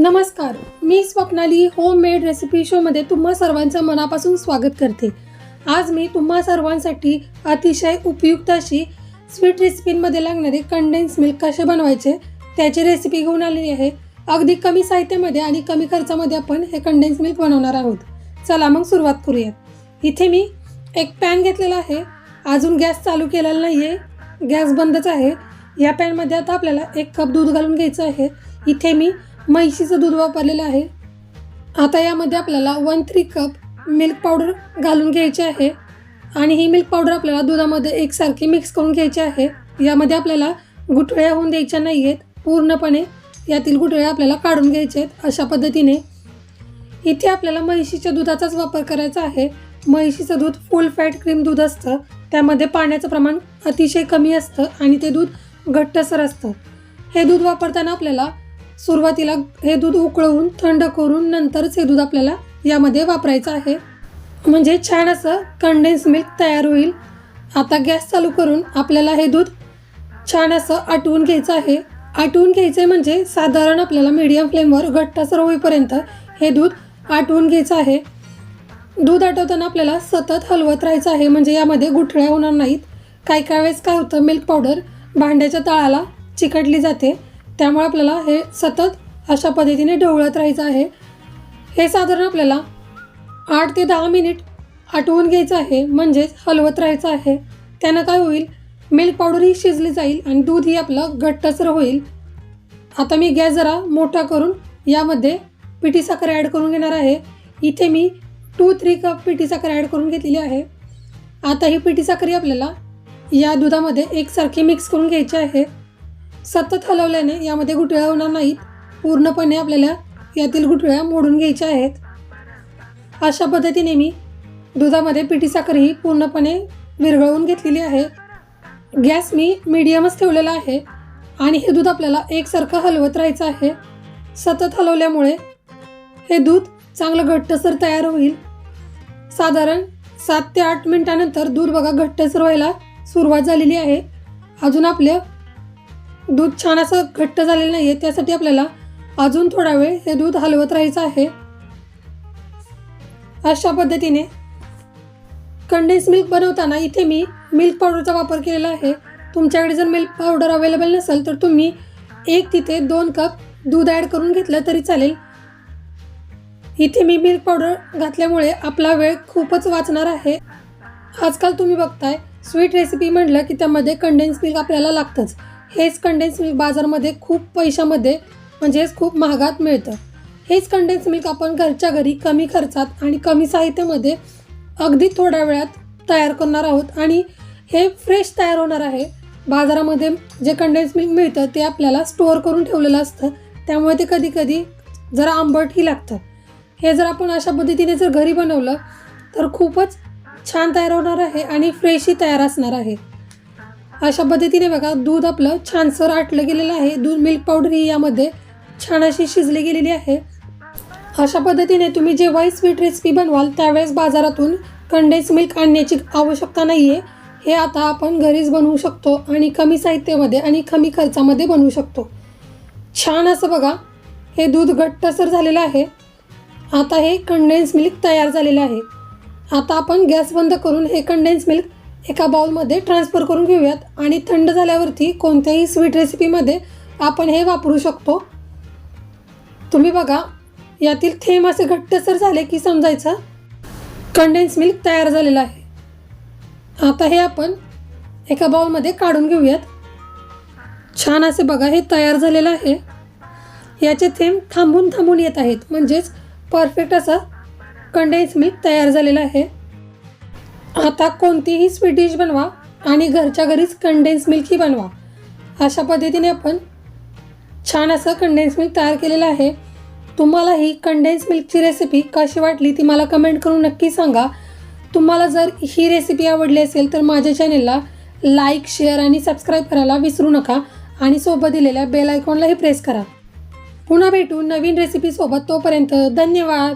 नमस्कार मी Swapnali home made recipe शोमध्ये तुम्हा सर्वांचं मनापासून स्वागत करते. आज मी तुम्हा सर्वांसाठी अतिशय उपयुक्त अशी स्वीट रेसिपींमध्ये लागणारे कंडेन्स मिल्क कसे बनवायचे त्याची रेसिपी घेऊन आलेली आहे. अगदी कमी साहित्यामध्ये आणि कमी खर्चामध्ये आपण हे कंडेन्स मिल्क बनवणार आहोत. चला मग सुरुवात करूयात. इथे मी एक पॅन घेतलेला आहे. अजून गॅस चालू केलेला नाही आहे गॅस बंदच आहे. या पॅनमध्ये आता आपल्याला एक कप दूध घालून घ्यायचं आहे. इथे मी म्हैशीचं दूध वापरलेलं आहे. आता यामध्ये आपल्याला one three cup milk powder घालून घ्यायची आहे. आणि ही मिल्क पावडर आपल्याला दुधामध्ये एकसारखी मिक्स करून घ्यायची आहे. यामध्ये आपल्याला गुठळ्या होऊन द्यायच्या नाही आहेत पूर्णपणे यातील गुठळ्या आपल्याला काढून घ्यायचे आहेत अशा पद्धतीने. इथे आपल्याला म्हैशीच्या दुधाचाच वापर करायचा आहे. म्हैशीचं दूध फुल फॅट क्रीम दूध असतं. त्यामध्ये पाण्याचं प्रमाण अतिशय कमी असतं आणि ते दूध घट्टसर असतं. हे दूध वापरताना आपल्याला सुरुवातीला हे दूध उकळवून थंड करून नंतरच हे दूध आपल्याला यामध्ये वापरायचं आहे. म्हणजे छान असं कंडेन्स मिल्क तयार होईल. आता गॅस चालू करून आपल्याला हे दूध छान असं आटवून घ्यायचं आहे. आटवून घ्यायचं आहे म्हणजे साधारण आपल्याला मीडियम फ्लेमवर घट्टसर होईपर्यंत हे दूध आटवून घ्यायचं आहे. दूध आटवताना आपल्याला सतत हलवत राहायचं आहे. म्हणजे यामध्ये गुठळ्या होणार नाहीत. काही काही वेळेस काय होतं मिल्क पावडर भांड्याच्या तळाला चिकटली जाते. त्यामुळे आपल्याला हे सतत अशा पद्धतीने ढवळत राहायचं आहे. हे साधारण आपल्याला आठ ते दहा मिनिट आटवून घ्यायचं आहे म्हणजेच हलवत राहायचं आहे. त्यानं काय होईल? मिल्क पावडर ही शिजली जाईल आणि दूधही आपलं घट्टसर होईल. आता मी गॅस जरा मोठा करून यामध्ये पिठी साखर ॲड करून घेणार आहे. इथे मी टू थ्री कप पिठी साखर ॲड करून घेतलेली आहे. आता ही पिठी साखर आपल्याला या दुधामध्ये एकसारखी मिक्स करून घ्यायची आहे. सतत हलवल्याने यामध्ये गुठळ्या होणार नाहीत. पूर्णपणे आपल्याला यातील गुठळ्या मोडून घ्यायच्या आहेत. अशा पद्धतीने मी दुधामध्ये पिठी साखर ही पूर्णपणे विरघळवून घेतलेली आहे. गॅस मी मीडियमच ठेवलेला आहे आणि हे दूध आपल्याला एकसारखं हलवत राहायचं आहे. सतत हलवल्यामुळे हे दूध चांगलं घट्टसर तयार होईल. साधारण सात ते आठ मिनटानंतर दूध बघा घट्टसर व्हायला सुरुवात झालेली आहे. अजून आपलं दूध छान असं घट्ट झालेलं नाही आहे त्यासाठी आपल्याला अजून थोडा वेळ हे दूध हलवत राहायचं आहे. अशा पद्धतीने कंडेन्स मिल्क बनवताना इथे मी मिल्क पावडरचा वापर केलेला आहे. तुमच्याकडे जर मिल्क पावडर अवेलेबल नसेल तर तुम्ही एक तिथे दोन कप दूध ॲड करून घेतलं तरी चालेल. इथे मी मिल्क पावडर घातल्यामुळे आपला वेळ खूपच वाचणार आहे. आजकाल तुम्ही बघताय स्वीट रेसिपी म्हटलं की त्यामध्ये कंडेन्स मिल्क आपल्याला लागतंच. हेच कंडेन्स मिल्क बाजारमध्ये खूप पैशामध्ये म्हणजेच खूप महागात मिळतं. हेच कंडेन्स मिल्क आपण घरच्या घरी कमी खर्चात आणि कमी साहित्यामध्ये अगदी थोड्या वेळात तयार करणार आहोत. आणि हे फ्रेश तयार होणार आहे. बाजारामध्ये जे कंडेन्स मिल्क मिळतं ते आपल्याला स्टोअर करून ठेवलेलं असतं. त्यामुळे ते कधीकधी जरा आंबटही लागतं. हे जर आपण अशा पद्धतीने जर घरी बनवलं तर खूपच छान तयार होणार आहे आणि फ्रेशही तयार असणार आहे. अशा पद्धतीने बघा दूध आपलं छानसर आटलं गेलेलं आहे. दूध मिल्क पावडर ही यामध्ये छान अशी शिजली गेलेली आहे. अशा पद्धतीने तुम्ही जेव्हाही स्वीट रेसिपी बनवाल त्यावेळेस बाजारातून कंडेन्स मिल्क आणण्याची आवश्यकता नाही आहे हे आता आपण घरीच बनवू शकतो आणि कमी साहित्यामध्ये आणि कमी खर्चामध्ये बनवू शकतो. छान असं बघा हे दूध घट्टसर झालेलं आहे. आता हे कंडेन्स मिल्क तयार झालेलं आहे. आता आपण गॅस बंद करून हे कंडेन्स मिल्क एका बाउलमध्ये ट्रान्सफर करून घेऊयात आणि थंड झाल्यावरती कोणत्याही स्वीट रेसिपीमध्ये आपण हे वापरू शकतो. तुम्ही बघा यातील थेंब असे घट्टसर झाले की समजायचं. कंडेन्स मिल्क तयार झालेलं आहे. आता हे आपण एका बाउलमध्ये काढून घेऊयात. छान असे बघा हे तयार झालेलं आहे. याचे थेंब थांबून थांबून येत आहेत. म्हणजेच परफेक्ट असा कंडेन्स मिल्क तयार झालेला आहे. आता कोणतीही स्वीट डिश बनवा आणि घरच्या घरीच कंडेन्स मिल्कही बनवा. अशा पद्धतीने आपण छान असं कंडेन्स मिल्क तयार केलेलं आहे. तुम्हाला ही कंडेन्स मिल्कची रेसिपी कशी वाटली ती मला कमेंट करून नक्की सांगा. तुम्हाला जर ही रेसिपी आवडली असेल तर माझ्या चॅनेलला लाईक शेअर आणि सबस्क्राईब करायला विसरू नका आणि सोबत दिलेल्या बेल आयकॉनलाही प्रेस करा. पुन्हा भेटू नवीन रेसिपीसोबत तोपर्यंत धन्यवाद.